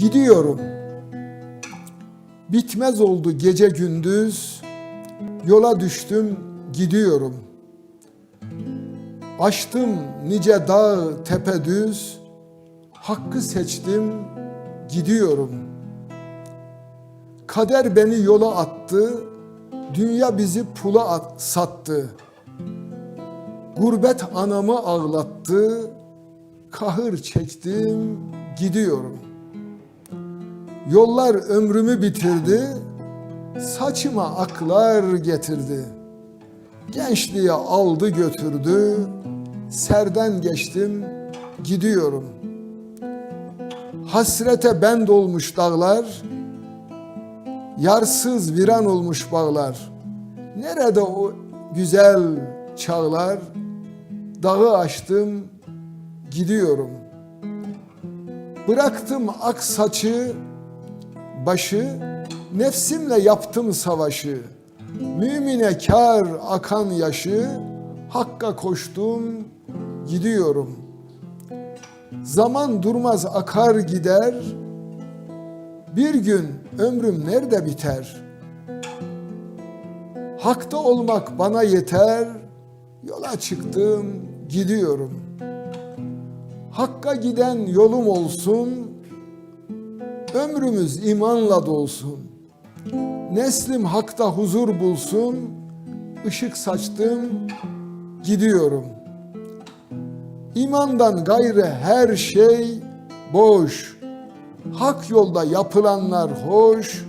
Gidiyorum. Bitmez oldu gece gündüz. Yola düştüm, gidiyorum. Aştım nice dağ tepe düz. Hakkı seçtim, gidiyorum. Kader beni yola attı. Dünya bizi pula at, sattı. Gurbet anamı ağlattı. Kahır çektim, gidiyorum. Yollar ömrümü bitirdi. Saçıma aklar getirdi. Gençliğe aldı götürdü. Serden geçtim, gidiyorum. Hasrete bend olmuş dağlar. Yarsız viran olmuş bağlar. Nerede o güzel çağlar? Dağı aştım, gidiyorum. Bıraktım ak saçı, başı, nefsimle yaptım savaşı. Mümine kar akan yaşı, Hakka koştum, gidiyorum. Zaman durmaz akar gider, bir gün ömrüm nerede biter? Hakta olmak bana yeter, yola çıktım, gidiyorum. Hakka giden yolum olsun, ömrümüz imanla dolsun. Neslim hakta huzur bulsun, ışık saçtım, gidiyorum. İmandan gayrı her şey boş. Hak yolda yapılanlar hoş.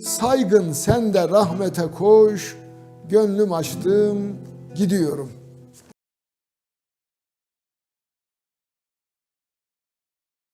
Saygın sen de rahmete koş. Gönlüm açtım, gidiyorum.